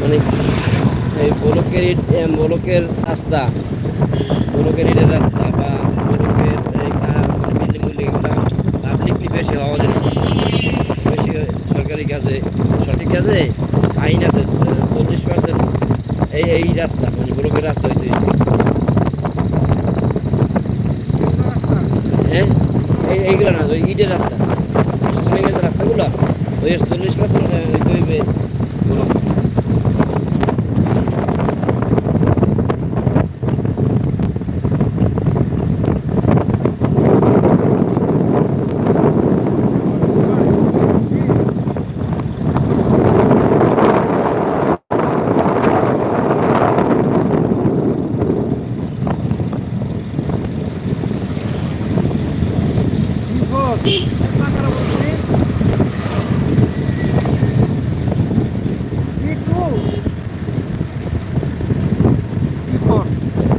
মানে এই ব্লকের ব্লকের রাস্তা। ব্লকের রাস্তা বা ব্লকের এই বিল্ডিং বিল্ডিং এগুলো পাবলিকলি বেশি হওয়া যায় বেশি সরকারি কাজে সঠিক কাজে আইন আছে, চল্লিশ পার্সেন্ট এই এই রাস্তা মানে ব্লকের রাস্তা হইতে হ্যাঁ? এই, এইগুলো না, ওই ইটের রাস্তা রাস্তাগুলো, ওই চল্লিশ পার্সেন্ট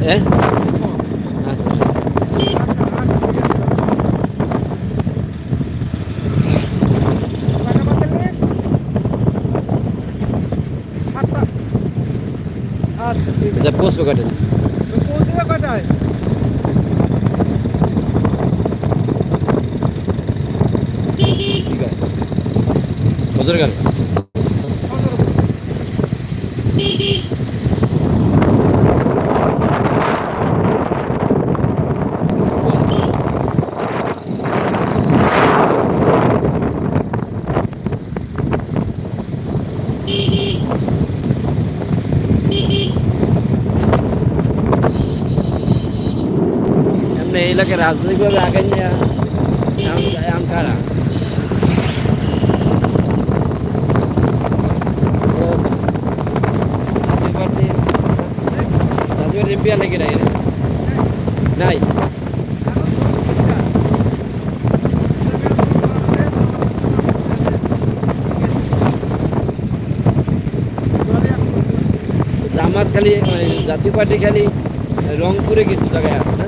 হ্যাঁ আচ্ছা আচ্ছা ঠিক আছে আচ্ছা পোস্ট কাটেন তো পৌঁছবে কটায় ঠিক আছে বছর গেল এমনি এই এলাকায় রাজনৈতিকভাবে আগে নিয়ে আম জামাত খালি মানে জাতীয় পার্টি খালি রংপুরে কিছু জায়গায় আছে না?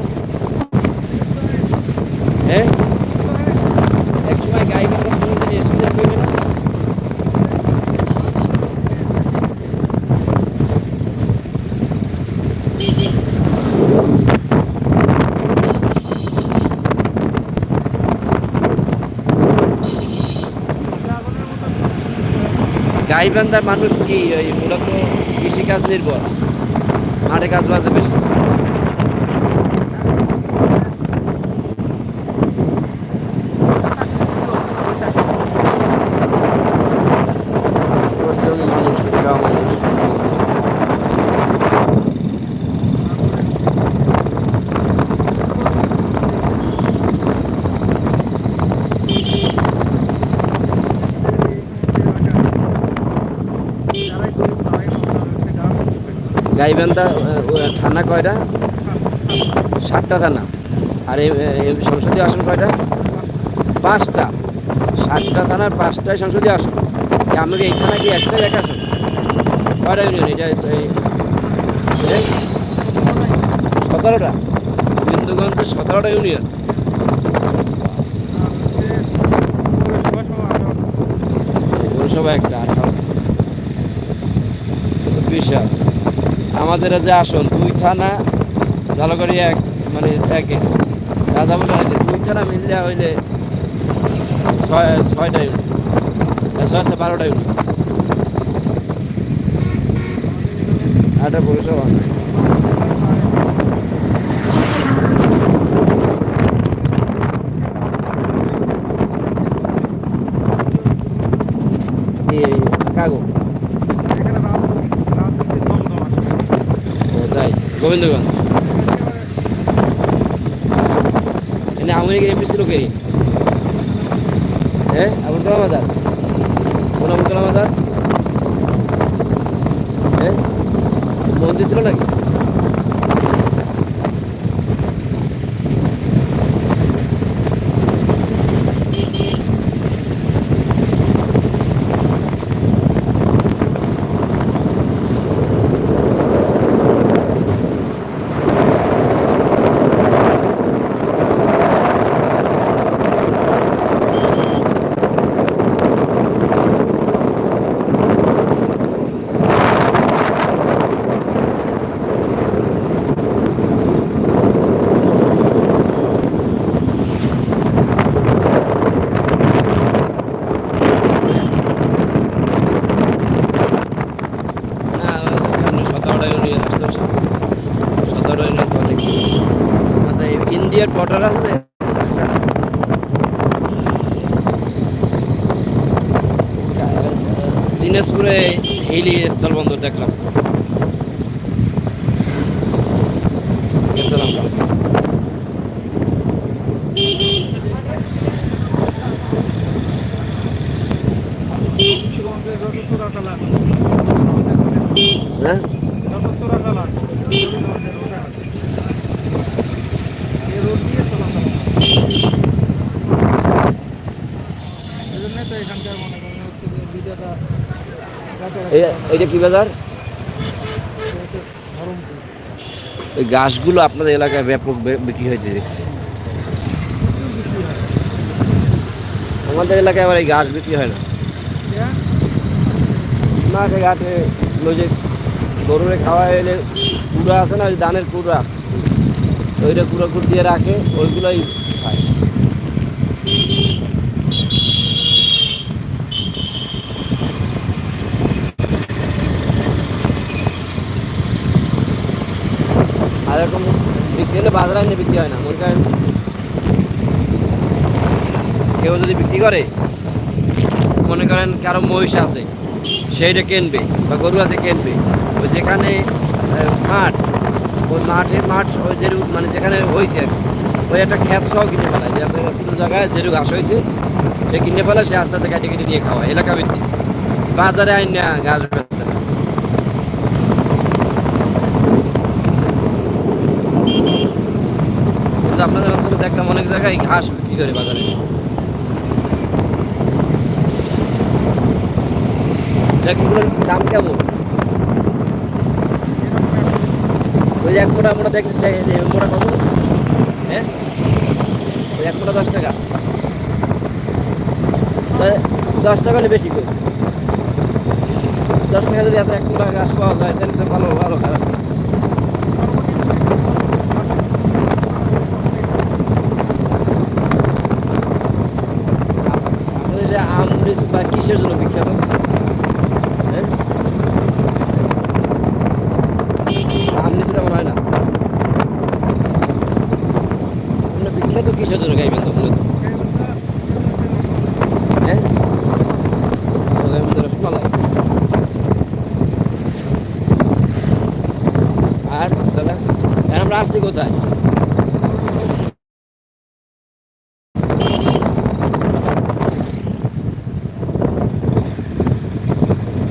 হ্যাঁ? এক সময় গাই এসে করবে না গাইবান্ধার মানুষ কি? ওই মূলত কৃষিকাজ নির্ভর। মাঠে কাজ বাজে বেশি পশ্চিম মানুষ গাঁও মানুষ গাইবান্ধা থানা কয়টা? সাতটা থানা। আর এই সংসদীয় আসন কয়টা? পাঁচটা। সাতটা থানার পাঁচটায় সংসদীয় আসন। কি আমাদের এই থানা কি একটাই এক আসন কয়টা ইউনিয়ন এটা এই সতেরোটা। বিন্দুগঞ্জে সতেরোটা ইউনিয়ন পৌরসভা একটা বিশাল। আমাদের যে আসন দুই থানা ঝালকারি এক মানে একে। রাজা বলে দুই থানা মিললে হইলে ছয়, ছয়টা ইউনিট। ছয় আছে বারোটা ইউনিট। আটা পৌরসভা। এই কাগো ও তাই গোবিন্দগঞ্জ। এনে আওয়ামী লীগের এমপি হ্যাঁ আবুল কালাম আজাদ। আবুল কালাম আজাদ। হ্যাঁ মন্ত্রী ছিল নাকি? অর্ডার আছে দিনাজপুরে হিলি স্থলবন্দর দেখলাম। Huh? এইটা কি বাজার? ওই গাছগুলো আপনাদের এলাকায় ব্যাপক বিক্রি হইতে দেখছি। আমাদের এলাকায় আবার এই গাছ বিক্রি হয় না। ঘাটে ওই যে গরুরে খাওয়া এলে কুড়া আছে না, ওই ধানের কুড়া, ওইটা কুড়া কুড় দিয়ে রাখে, ওইগুলোই খায়। আর এরকম বিক্রি হলে বাজারে এনে বিক্রি হয় না, মনে কেউ যদি বিক্রি করে, মনে করেন কারও মহিষ আছে, সেইটা কিনবে বা গরু আছে কিনবে। ওই যেখানে মাঠ, ওই মাঠে মাঠ, ওই যেরু মানে যেখানে হয়েছে আর ওই একটা খ্যাপ সহ কিনে ফেলায়। যে আপনার কোনো জায়গায় যেরু ঘাস হয়েছে সে কিনে ফেলে, সে আস্তে আস্তে কেটে কেটে নিয়ে খাওয়া এলাকা ভিত্তিক বাজারে আইন না, ঘাস বেচছে না কিন্তু আপনাদের অঞ্চলে দেখলাম অনেক জায়গায় ঘাস বিক্রি করে বাজারে। এগুলোর দাম কেমন? ওই এক মোটা মোটা দেখ- মোটা কত? হ্যাঁ? ওই এক মোটা দশ টাকা। দশ টাকা হলে বেশি করে দশ টাকা যদি এত এক মোটা গাছ পাওয়া যায়, তাহলে তো ভালো ভালো খারাপ না। আপনাদের মরিচ বা কিসের জন্য বিখ্যাত? হ্যাঁ? আম নিচে তেমন হয় না আপনার বিখ্যাত কিসের জন্য গাইবেন তো মূলত হ্যাঁ ওদের মধ্যে রসমালাই আর দাদা এখন আমরা আসছি কোথায়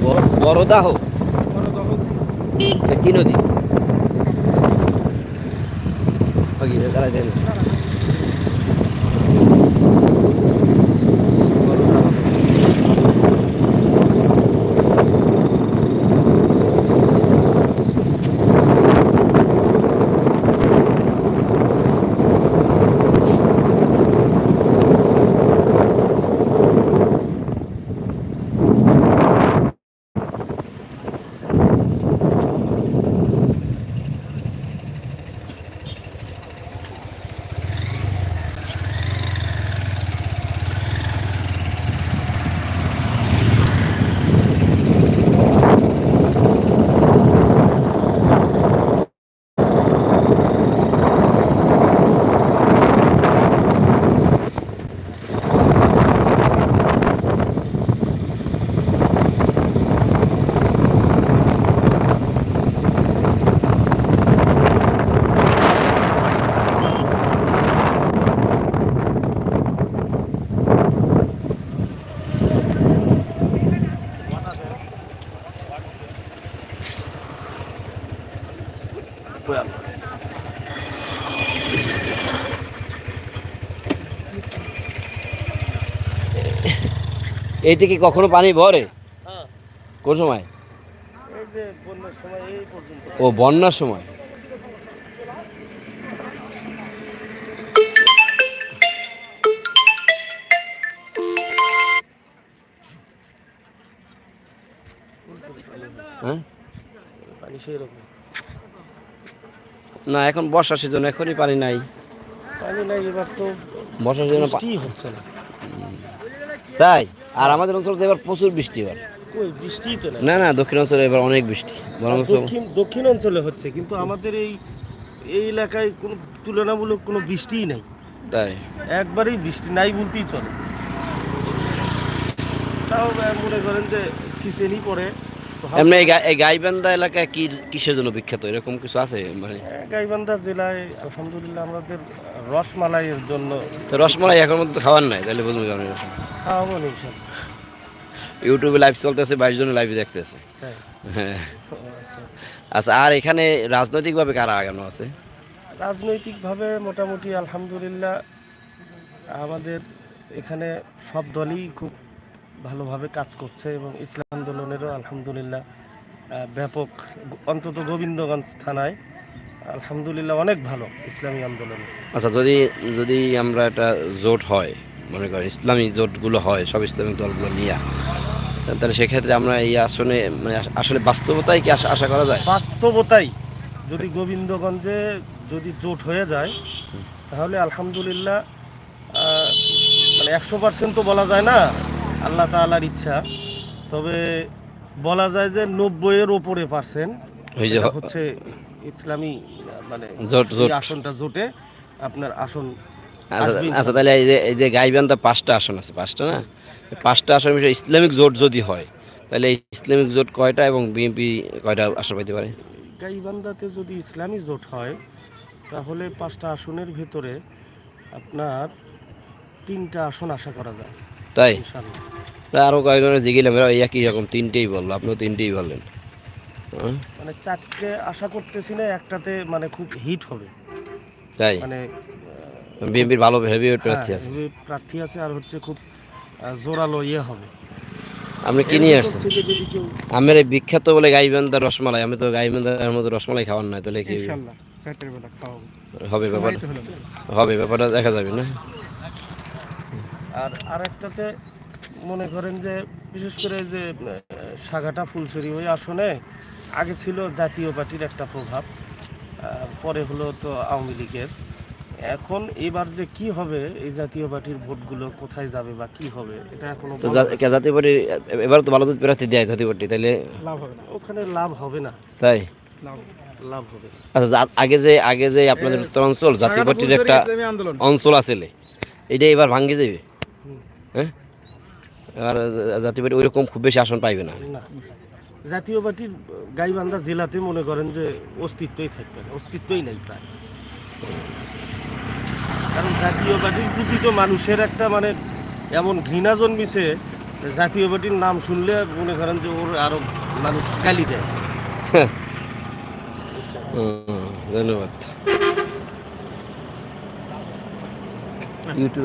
বড়- বড়দাহ কি নদী? তারা জানে? এই থেকে কখনো পানি ভরে? হ্যাঁ। কোন সময়? ও বন্যার সময়? হ্যাঁ? পানি সেই রকম না এখন বর্ষার সিজন এখনই পানি নাই। পানি নাই এবার তো বর্ষার সিজনে বৃষ্টি হচ্ছে না। তাই? আর আমাদের অঞ্চলে এবার প্রচুর বৃষ্টি এবার। কই বৃষ্টিই তো না না দক্ষিণ অঞ্চলে এবার অনেক বৃষ্টি। বরং দক্ষিণ দক্ষিণ অঞ্চলে হচ্ছে কিন্তু আমাদের এই এই এলাকায় কোনো তুলনামূলক কোনো বৃষ্টিই নাই। তাই? একবারেই বৃষ্টি নাই বলতেই চলে। তাও মনে করেন যে তো হাউস- এমনি এই গাইবান্ধা এলাকায় কি কিসের জন্য বিখ্যাত? এরকম কিছু আছে? মানে গাইবান্ধা জেলায় আলহামদুলিল্লাহ আমাদের রসমালাইয়ের জন্য তো রসমালাই এখন মধ্যে খাওয়ার নাই তাহলে বুঝব কেমন খাওয়াবো ইউটিউবে লাইভ চলতেছে বাইশ জন লাইভ দেখতেছে। হ্যাঁ। আচ্ছা আচ্ছা। আচ্ছা আর এখানে রাজনৈতিকভাবে কারা আগানো আছে? রাজনৈতিকভাবে মোটামুটি আলহামদুলিল্লাহ আমাদের এখানে সব দলই খুব ভালোভাবে কাজ করছে এবং ইসলাম আন্দোলনেরও আলহামদুলিল্লাহ ব্যাপক অন্তত গোবিন্দগঞ্জ থানায় আলহামদুলিল্লাহ অনেক ভালো ইসলামী আন্দোলন। আচ্ছা যদি যদি আমরা একটা জোট হয় মনে করেন ইসলামী জোটগুলো হয় সব ইসলামিক দলগুলো নিয়ে তাহলে সেক্ষেত্রে আমরা এই আসনে মানে আসলে বাস্তবতাই কি আশা আশা করা যায়? বাস্তবতাই যদি গোবিন্দগঞ্জে যদি জোট হয়ে যায় তাহলে আলহামদুলিল্লাহ মানে একশো পার্সেন্ট তো বলা যায় না আল্লাহ তাআলার ইচ্ছা। তবে বলা যায় যে নব্বইয়ের ওপরে পার্সেন্ট হচ্ছে ইসলামী মানে। আসনটা জোটে আপনার আসন আচ্ছা আচ্ছা তাহলে এই যে এই যে গাইবান্ধা পাঁচটা আসন আছে পাঁচটা না? পাঁচটা আসন মিশে ইসলামিক জোট যদি হয় তাহলে এই ইসলামিক জোট কয়টা এবং বিএনপি কয়টা আসন পাইতে পারে? গাইবান্ধাতে যদি ইসলামী জোট হয় তাহলে পাঁচটা আসনের ভেতরে আপনার তিনটা আসন আশা করা যায়। তাই? আরও কয়েকজনের জিগিলাম এরা একই রকম তিনটেই বলল আপনিও তিনটেই বললেন। হ্যাঁ? মানে চারটে আশা করতেছি না একটাতে মানে খুব হিট হবে। তাই? মানে বিএনপির ভালো হেভি প্রার্থী হ্যাঁ, আছে। প্রার্থী আছে আর হচ্ছে খুব জোরালো ইয়ে হবে। আপনি কি নিয়ে আসছেন? আমের এই বিখ্যাত বলে গাইবান্ধার রসমালাই আমি তো গাইবান্ধার মতো রসমালাই খাওয়ার নাই তাহলে কি হবে? ব্যাপারটা হবে ব্যাপারটা দেখা যাবে না? আর আরেকটাতে মনে করেন যে বিশেষ করে যে সাগাটা ফুলছড়ি ওই আসনে আগে ছিল জাতীয় পার্টির একটা প্রভাব পরে হলো তো আওয়ামী লীগের। এখন এবার যে কি হবে এই জাতীয় পার্টির ভোটগুলো কোথায় যাবে বা কি হবে এটা এখনও তো কে জাতীয় পার্টি এবার তো ভালো প্রার্থী দেয় জাতীয় পার্টি তাহলে লাভ হবে না। ওখানে লাভ হবে না। তাই? লাভ হবে আচ্ছা আগে যে আগে যে আপনাদের উত্তরাঞ্চল জাতীয় পার্টির একটা অঞ্চল আছিল এটা এবার ভাঙ্গে যাবে। হ্যাঁ? আর জাতীয় পার্টি ওইরকম খুব বেশি আসন পাইবে না। জাতীয় পার্টির গাইবান্ধা জেলাতে মনে করেন যে অস্তিত্বই থাকবে না অস্তিত্বই নেই প্রায়। কারণ জাতীয় পার্টির প্রতি তো মানুষের একটা মানে এমন ঘৃণা জন্মিছে জাতীয় পার্টির নাম শুনলে মনে করেন যে ওর আরও মানুষ গালি দেয়। হুম, ধন্যবাদ। ইউটিউব